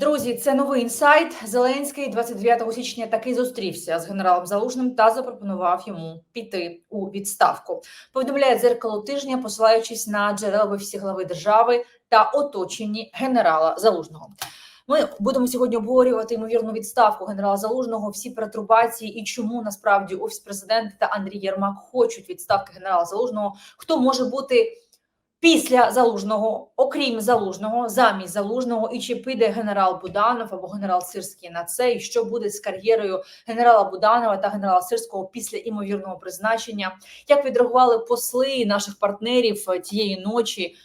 Друзі, це новий інсайт. Зеленський 29 січня таки зустрівся з генералом Залужним та запропонував йому піти у відставку. Повідомляє дзеркало тижня, посилаючись на джерела в офісі глави держави та оточенні генерала Залужного. Ми будемо сьогодні обговорювати ймовірну відставку генерала Залужного, всі перетрубації і чому насправді офіс президента та Андрій Єрмак хочуть відставки генерала Залужного. Хто може бути після залужного, окрім залужного, замість залужного, і чи піде генерал Буданов або генерал Сирський на це, і що буде з кар'єрою генерала Буданова та генерала Сирського після імовірного призначення? Як відреагували посли наших партнерів е, тієї ночі?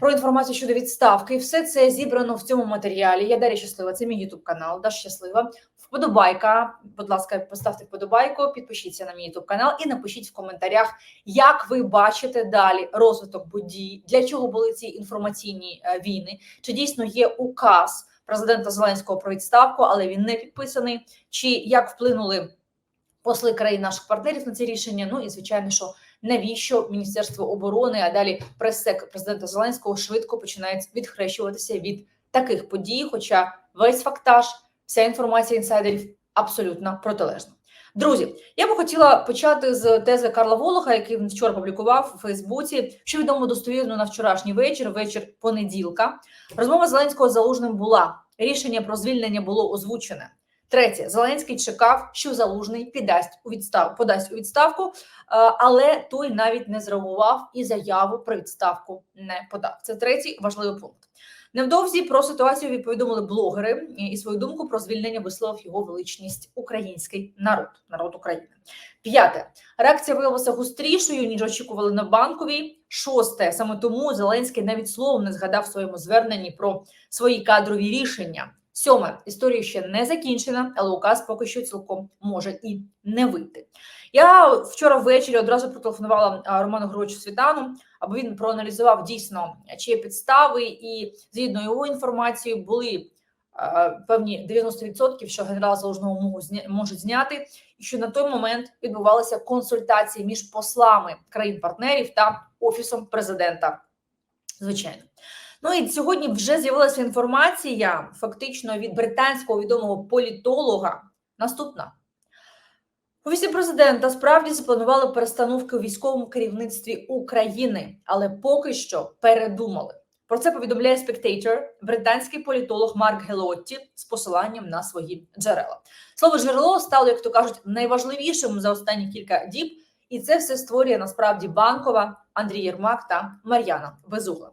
Про інформацію щодо відставки, все це зібрано в цьому матеріалі. Я Дар'я щаслива. Це мій ютуб канал. Даш щаслива. Вподобайка. Будь ласка, поставте вподобайку, підпишіться на мій ютуб канал і напишіть в коментарях, як ви бачите далі розвиток подій, для чого були ці інформаційні е, війни? Чи дійсно є указ президента Зеленського про відставку, але він не підписаний? Чи як вплинули посли країн наших партнерів на ці рішення? Ну і звичайно, що навіщо Міністерство оборони, а далі прес-сек президента Зеленського швидко починають відхрещуватися від таких подій, хоча весь фактаж, вся інформація інсайдерів абсолютно протилежна. Друзі, я би хотіла почати з тези Карла Волоха, який він вчора публікував у Фейсбуці. Що відомо достовірно на вчорашній вечір, вечір понеділка. Розмова Зеленського з залужним була. Рішення про звільнення було озвучене. Третє, Зеленський чекав, що залужний піддасть у відстав, подасть у відставку, е, але той навіть не зреагував і заяву про відставку не подав. Це третій важливий пункт. Невдовзі про ситуацію повідомили блогери і свою думку про звільнення висловив його величність український народ, народ України. П'яте реакція виявилася густрішою ніж очікували на банковій. Шосте саме тому Зеленський навіть словом не згадав в своєму зверненні про свої кадрові рішення. Сьоме історія ще не закінчена, але указ поки що цілком може і не вийти. Я вчора ввечері одразу протелефонувала Роману Григоровичу Світану, аби він проаналізував дійсно чи є підстави, і згідно його інформацією були певні 90%, що генерал Залужного можуть зняти, і що на той момент відбувалися консультації між послами країн-партнерів та офісом президента. Звичайно. Ну і сьогодні вже з'явилася інформація фактично від британського відомого політолога. Наступна. У офісі президента справді запланували перестановки у військовому керівництві України, але поки що передумали. Про це повідомляє Spectator, британський політолог Марк Гелотті з посиланням на свої джерела. Слово джерело стало, як то кажуть, найважливішим за останні кілька діб, і це все створює насправді банкова Андрій Єрмак та Мар'яна Безугла.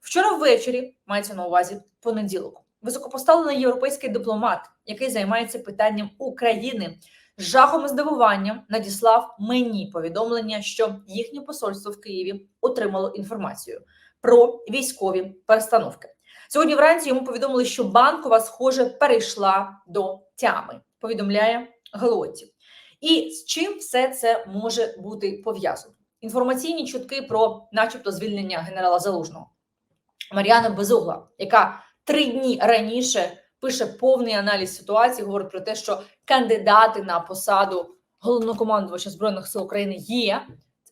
Вчора ввечері мається на увазі понеділок. Високопоставлений європейський дипломат, який займається питанням України, з жахом і здивуванням надіслав мені повідомлення, що їхнє посольство в Києві отримало інформацію про військові перестановки. Сьогодні вранці йому повідомили, що банкова, схоже, перейшла до тями. Повідомляє Галоті. І з чим все це може бути пов'язано? Інформаційні чутки про, начебто, звільнення генерала Залужного. Мар'яна Безугла, яка три дні раніше пише повний аналіз ситуації, говорить про те, що кандидати на посаду головнокомандувача збройних сил України є.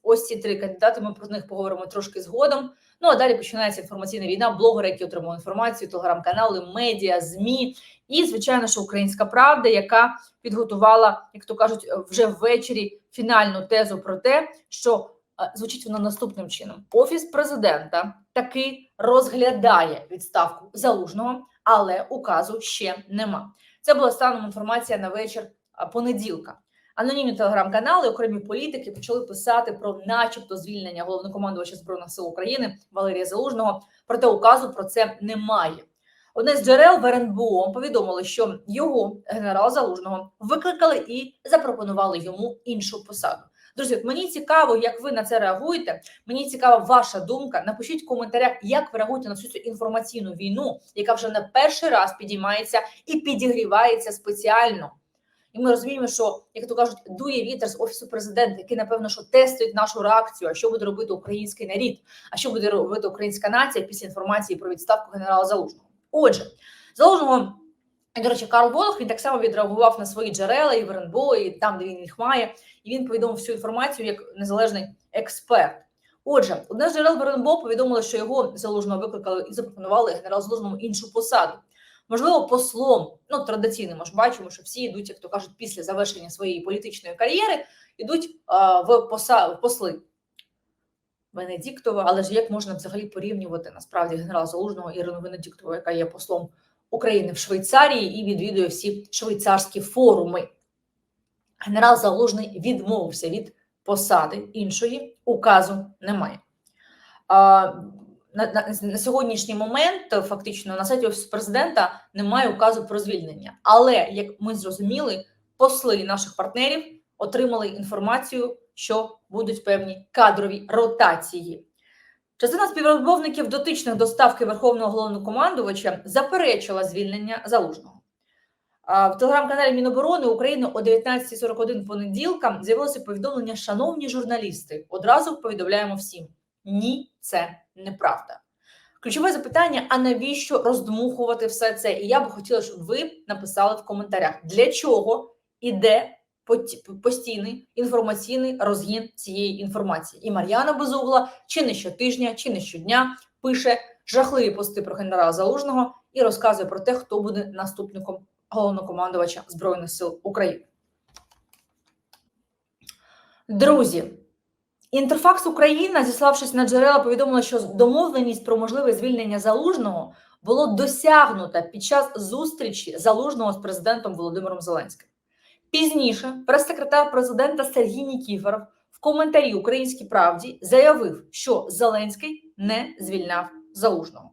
Ось ці три кандидати. Ми про них поговоримо трошки згодом. Ну а далі починається інформаційна війна. Блогери, які отримують інформацію, телеграм-канали, медіа, змі і звичайно, що українська правда, яка підготувала, як то кажуть, вже ввечері фінальну тезу про те, що звучить вона наступним чином: офіс президента таки розглядає відставку залужного, але указу ще нема. Це була станом інформація на вечір понеділка. Анонімні телеграм-канали, окремі політики почали писати про, начебто, звільнення головнокомандувача збройних сил України Валерія Залужного. Проте указу про це немає. Одне з джерел в РНБО повідомили, що його генерал залужного викликали і запропонували йому іншу посаду. Друзі, мені цікаво, як ви на це реагуєте. Мені цікава ваша думка. Напишіть в коментарях, як ви реагуєте на всю цю інформаційну війну, яка вже не перший раз підіймається і підігрівається спеціально. І ми розуміємо, що як то кажуть, дує вітер з офісу президента, який напевно що тестують нашу реакцію. А що буде робити український нарід? А що буде робити українська нація після інформації про відставку генерала Залужного? Отже, залужного. До речі, Карл Волох він так само відреагував на свої джерела і в РНБО, і там, де він їх має, і він повідомив всю інформацію як незалежний експерт. Отже, одне з джерел в РНБО повідомило, що його залужного викликали і запропонували генерал Залужному іншу посаду. можливо, послом. Ну, традиційно ми ж бачимо, що всі йдуть, як то кажуть, після завершення своєї політичної кар'єри, йдуть а, в, поса, в посли. Венедіктова, але ж як можна взагалі порівнювати насправді генерала Залужного Ірину Венедіктову, яка є послом України в Швейцарії і відвідує всі швейцарські форуми. Генерал Залужний відмовився від посади іншої, указу немає. А, на, на, на сьогоднішній момент фактично на сайті Офісу президента немає указу про звільнення. Але як ми зрозуміли, посли наших партнерів отримали інформацію, що будуть певні кадрові ротації. Частина співробітників дотичних до ставки Верховного головнокомандувача заперечила звільнення залужного. В телеграм-каналі Міноборони України о 19.41 понеділка з'явилося повідомлення: Шановні журналісти, одразу повідомляємо всім: ні, це неправда. Ключове запитання: а навіщо роздмухувати все це? І я би хотіла, щоб ви написали в коментарях, для чого іде поті- постійний інформаційний розгін цієї інформації. І Мар'яна Безугла чи не щотижня, чи не щодня пише жахливі пости про генерала Залужного і розказує про те, хто буде наступником головнокомандувача Збройних сил України. Друзі, Інтерфакс Україна, зіславшись на джерела, повідомила, що домовленість про можливе звільнення залужного було досягнуто під час зустрічі залужного з президентом Володимиром Зеленським. Пізніше прес-секретар президента Сергій Нікіфоров в коментарі Українській правді заявив, що Зеленський не звільняв залужного.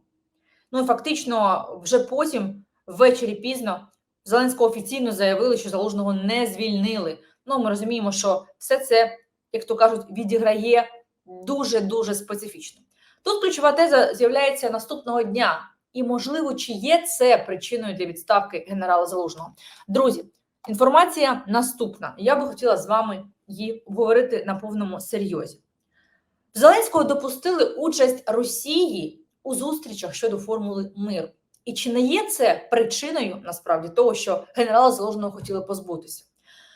Ну і фактично, вже потім, ввечері пізно, Зеленського офіційно заявили, що залужного не звільнили. Ну, ми розуміємо, що все це, як то кажуть, відіграє дуже дуже специфічно. Тут ключова теза з'являється наступного дня, і можливо, чи є це причиною для відставки генерала Залужного. Друзі, інформація наступна. Я би хотіла з вами її обговорити на повному серйозі. В Зеленського допустили участь Росії у зустрічах щодо формули миру. І чи не є це причиною насправді того, що генерала Залужного хотіли позбутися?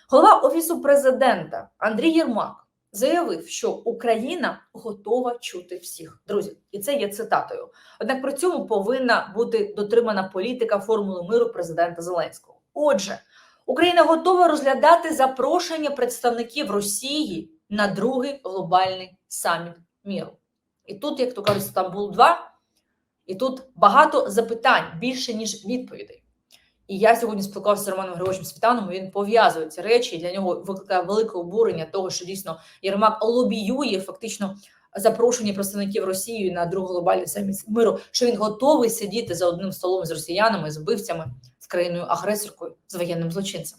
Голова офісу президента Андрій Єрмак заявив, що Україна готова чути всіх друзі, і це є цитатою. Однак при цьому повинна бути дотримана політика формули миру президента Зеленського. Отже, Україна готова розглядати запрошення представників Росії на другий глобальний саміт міру. І тут, як то кажуть, Стамбул 2 і тут багато запитань більше ніж відповідей. І я сьогодні спілкувався з Романом Григоровичем Світаном. Він пов'язує ці речі. Для нього викликає велике обурення того, що дійсно Єрмак лобіює фактично запрошення представників Росії на другий глобальний саміт миру, що він готовий сидіти за одним столом з росіянами, з вбивцями, з країною агресоркою, з воєнним злочинцем.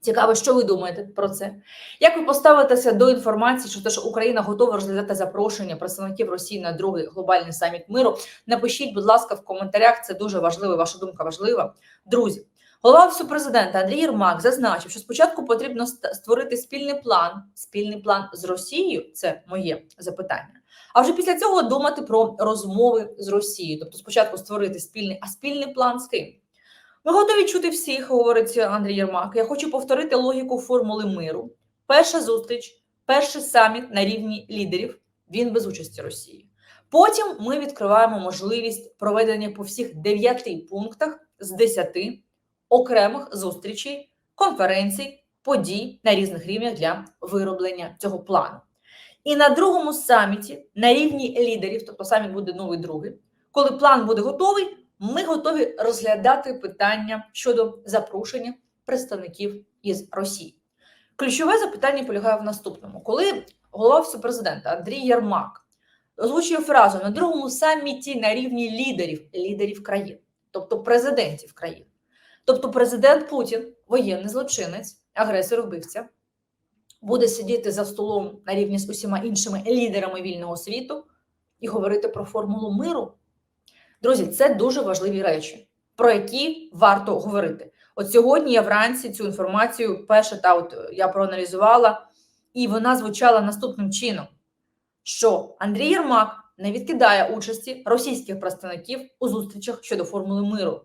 Цікаво, що ви думаєте про це? Як ви поставитеся до інформації, що те, що Україна готова розглядати запрошення представників Росії на другий глобальний саміт миру? Напишіть, будь ласка, в коментарях. Це дуже важливо. Ваша думка важлива. Друзі, голова офісу президента Андрій Єрмак зазначив, що спочатку потрібно створити спільний план, спільний план з Росією. Це моє запитання. А вже після цього думати про розмови з Росією. Тобто, спочатку створити спільний, а спільний план з ким? Ми готові чути всіх, говорить Андрій Єрмак. Я хочу повторити логіку формули миру. Перша зустріч, перший саміт на рівні лідерів. Він без участі Росії. Потім ми відкриваємо можливість проведення по всіх дев'яти пунктах з десяти окремих зустрічей, конференцій, подій на різних рівнях для вироблення цього плану. І на другому саміті на рівні лідерів, тобто саміт буде новий другий, коли план буде готовий, ми готові розглядати питання щодо запрошення представників із Росії. Ключове запитання полягає в наступному: коли голова президента Андрій Єрмак озвучує фразу на другому саміті на рівні лідерів лідерів країн, тобто президентів країн, тобто президент Путін, воєнний злочинець, агресор вбивця, буде сидіти за столом на рівні з усіма іншими лідерами вільного світу і говорити про формулу миру. Друзі, це дуже важливі речі, про які варто говорити. От сьогодні я вранці цю інформацію перша та от я проаналізувала, і вона звучала наступним чином: що Андрій Єрмак не відкидає участі російських представників у зустрічах щодо формули миру.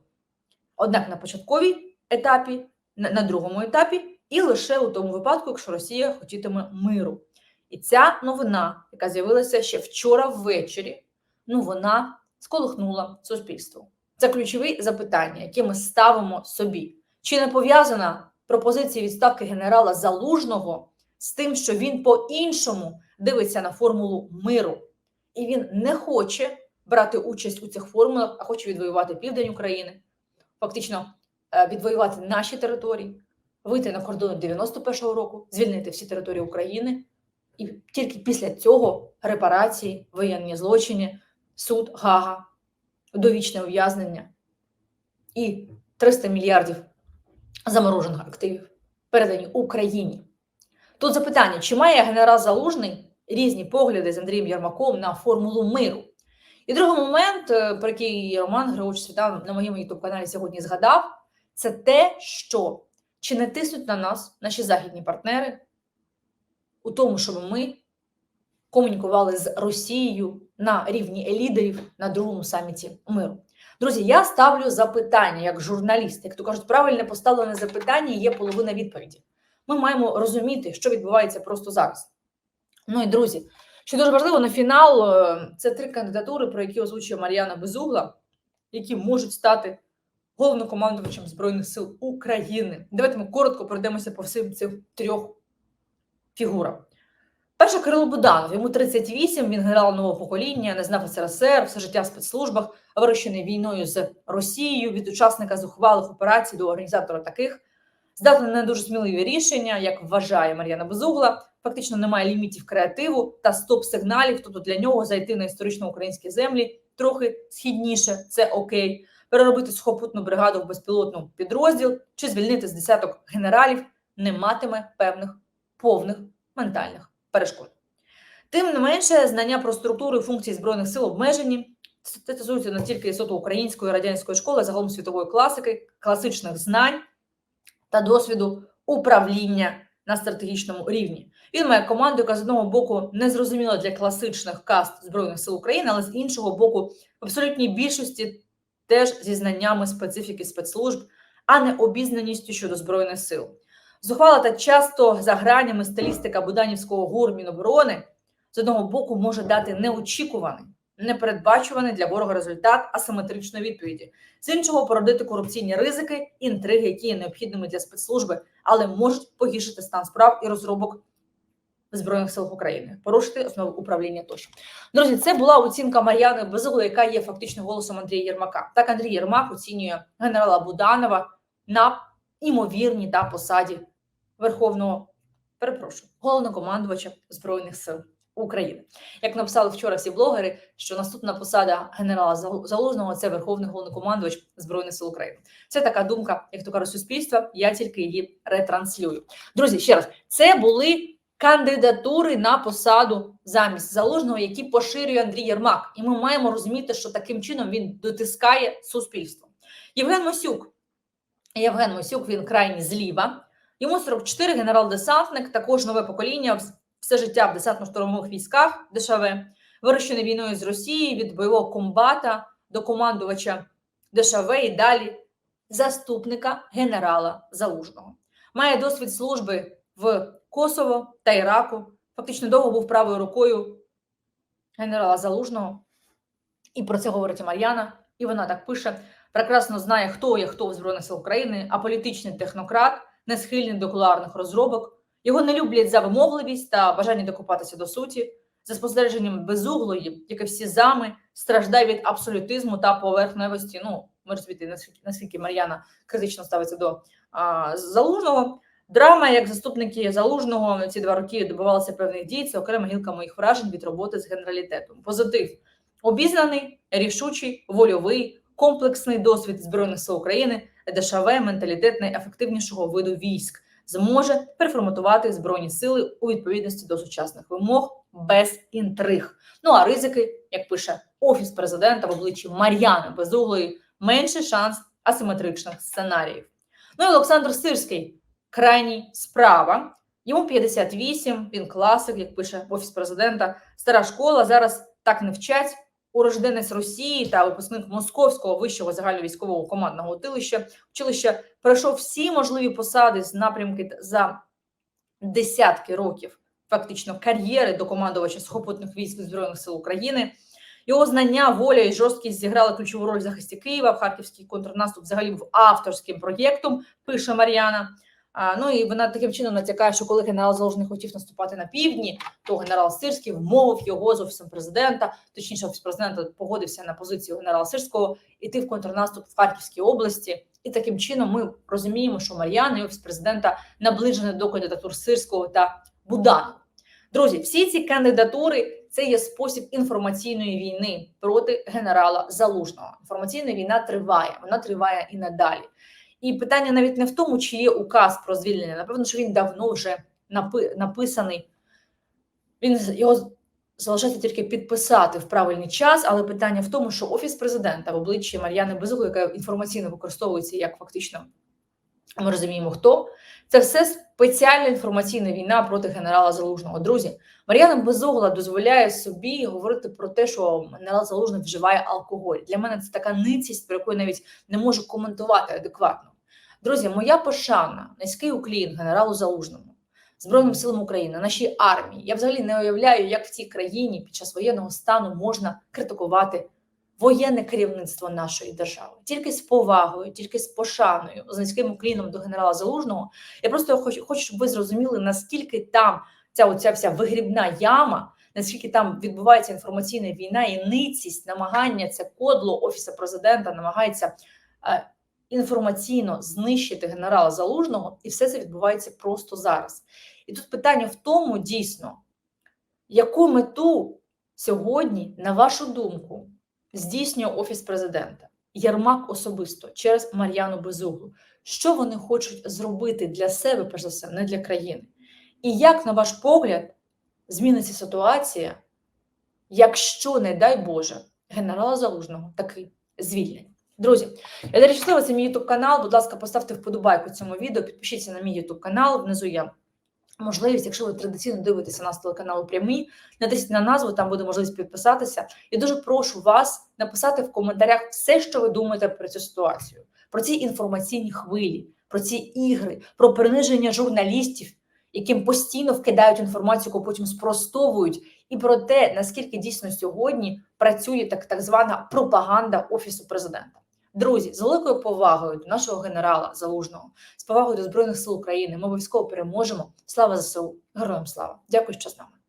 Однак на початковій етапі, на другому етапі, і лише у тому випадку, якщо Росія хотітиме миру. І ця новина, яка з'явилася ще вчора ввечері, ну вона сколихнула суспільство. Це ключові запитання, які ми ставимо собі. Чи не пов'язана пропозиція відставки генерала Залужного з тим, що він по-іншому дивиться на формулу миру, і він не хоче брати участь у цих формулах, а хоче відвоювати південь України, фактично е, відвоювати наші території, вийти на кордони 91-го року, звільнити всі території України, і тільки після цього репарації, воєнні злочини, суд, гага, довічне ув'язнення і 300 мільярдів заморожених активів передані Україні. Тут запитання: чи має генерал Залужний різні погляди з Андрієм Єрмаком на формулу миру? І другий момент, е, про який Роман Григорович Світан на моєму youtube каналі сьогодні згадав, це те, що чи не тиснуть на нас наші західні партнери у тому, щоб ми комунікували з Росією на рівні лідерів на другому саміті миру. Друзі, я ставлю запитання як журналіст. Як то кажуть, правильне поставлене запитання є половина відповіді. Ми маємо розуміти, що відбувається просто зараз. Ну і друзі, що дуже важливо на фінал, е, це три кандидатури, про які озвучує Мар'яна Безугла, які можуть стати головнокомандувачем Збройних сил України. Давайте ми коротко пройдемося по всім цим трьох фігурам. Перше Кирило Буданов, йому 38, він генерал нового покоління, не знав СРСР, все життя в спецслужбах, вирощений війною з Росією, від учасника зухвалих операцій до організатора таких, здатний на дуже сміливі рішення, як вважає Мар'яна Безугла. Фактично немає лімітів креативу та стоп-сигналів. Тобто для нього зайти на історично українські землі трохи східніше, це окей. Переробити сухопутну бригаду в безпілотну підрозділ чи звільнити з десяток генералів не матиме певних повних ментальних перешкод. Тим не менше, знання про структуру і функції збройних сил обмежені. Це стосується не тільки суто української радянської школи, загалом світової класики, класичних знань та досвіду управління на стратегічному рівні. Він має команду, яка з одного боку не зрозуміла для класичних каст збройних сил України, але з іншого боку, в абсолютній більшості теж зі знаннями специфіки спецслужб, а не обізнаністю щодо збройних сил. Зухвала та часто за гранями стилістика Буданівського гур Міноборони з одного боку може дати неочікуваний, непередбачуваний для ворога результат асиметричної відповіді, з іншого породити корупційні ризики, інтриги, які є необхідними для спецслужби, але можуть погіршити стан справ і розробок збройних сил України, порушити основи управління тощо. Друзі, це була оцінка Мар'яни Безугли, яка є фактично голосом Андрія Єрмака. Так Андрій Єрмак оцінює генерала Буданова на імовірній та посаді верховного перепрошую головнокомандувача збройних сил України. Як написали вчора всі блогери, що наступна посада генерала Залужного це верховний головнокомандувач збройних сил України. Це така думка, як то кажуть, суспільства. Я тільки її ретранслюю. Друзі, ще раз це були. Кандидатури на посаду замість залужного, які поширює Андрій Єрмак, і ми маємо розуміти, що таким чином він дотискає суспільство. Євген Мосюк. Євген Мосюк, він крайні зліва. Йому 44, генерал-десантник, також нове покоління, все життя в десантно-штурмових військах ДШВ, вирощений війною з Росії від бойового комбата до командувача ДШВ і далі заступника генерала Залужного. Має досвід служби в Косово та Іраку. Фактично довго був правою рукою генерала Залужного. І про це говорить і Мар'яна, і вона так пише: прекрасно знає, хто є хто в Збройних сил України, а політичний технократ не схильний до кулуарних розробок. Його не люблять за вимогливість та бажання докопатися до суті, за спостереженням безуглої, як і всі зами, страждає від абсолютизму та поверхневості. Ну, ми розумієте, наскільки, наскільки Мар'яна критично ставиться до а, залужного. Драма, як заступники залужного ці два роки добивалися певних дій. Це окрема гілка моїх вражень від роботи з генералітетом. Позитив обізнаний, рішучий, вольовий, комплексний досвід збройних сил України, ДШВ, менталітет найефективнішого виду військ зможе переформатувати збройні сили у відповідності до сучасних вимог без інтриг. Ну а ризики, як пише офіс президента в обличчі Мар'яни Безуглої, менший шанс асиметричних сценаріїв. Ну і Олександр Сирський крайній справа. Йому 58, він класик, як пише офіс президента. Стара школа зараз так не вчать. Урожденець Росії та випускник Московського вищого загальновійськового командного училища училища пройшов всі можливі посади з напрямки за десятки років, фактично кар'єри до командувача сухопутних військ збройних сил України. Його знання, воля і жорсткість зіграли ключову роль в захисті Києва. В харківський контрнаступ взагалі був авторським проєктом, пише Мар'яна. А, ну і вона таким чином натякає, що коли генерал Залужний хотів наступати на півдні, то генерал Сирський вмовив його з офісом президента. Точніше, офіс президента погодився на позицію генерала Сирського іти в контрнаступ в Харківській області. І таким чином ми розуміємо, що Мар'яна і офіс президента наближені до кандидатур Сирського та Буданова. Друзі, всі ці кандидатури це є спосіб інформаційної війни проти генерала Залужного. Інформаційна війна триває, вона триває і надалі. І питання навіть не в тому, чи є указ про звільнення. Напевно, що він давно вже напи- написаний. Він його залишається тільки підписати в правильний час, але питання в тому, що офіс президента в обличчі Мар'яни Безуглої, яка інформаційно використовується як фактично ми розуміємо, хто це все спеціальна інформаційна війна проти генерала Залужного. Друзі, Мар'яна Безугла дозволяє собі говорити про те, що генерал Залужний вживає алкоголь. Для мене це така ницість, про яку я навіть не можу коментувати адекватно. Друзі, моя пошана, низький уклін генералу Залужному, Збройним силам України, нашій армії. Я взагалі не уявляю, як в цій країні під час воєнного стану можна критикувати воєнне керівництво нашої держави. Тільки з повагою, тільки з пошаною, з низьким укліном до генерала Залужного. Я просто хочу, щоб ви зрозуміли, наскільки там ця оця вся вигрібна яма, наскільки там відбувається інформаційна війна і ницість, намагання це кодло офісу президента, намагається е, інформаційно знищити генерала Залужного, і все це відбувається просто зараз. І тут питання в тому, дійсно, яку мету сьогодні, на вашу думку, здійснює офіс президента, Єрмак особисто через Мар'яну Безуглу. Що вони хочуть зробити для себе, перш за все, не для країни? І як, на ваш погляд, зміниться ситуація, якщо, не дай Боже, генерала Залужного таки звільнять? Друзі, я дуже щаслива, це мій YouTube канал. Будь ласка, поставте вподобайку цьому відео, підпишіться на мій YouTube канал. Внизу є можливість, якщо ви традиційно дивитеся нас з телеканалу прямий, натисніть на назву, там буде можливість підписатися. І дуже прошу вас написати в коментарях все, що ви думаєте про цю ситуацію, про ці інформаційні хвилі, про ці ігри, про приниження журналістів, яким постійно вкидають інформацію, яку потім спростовують, і про те, наскільки дійсно сьогодні працює так, так звана пропаганда офісу президента. Друзі, з великою повагою до нашого генерала Залужного, з повагою до Збройних сил України, ми обов'язково переможемо. Слава ЗСУ! Героям слава! Дякую, що з нами.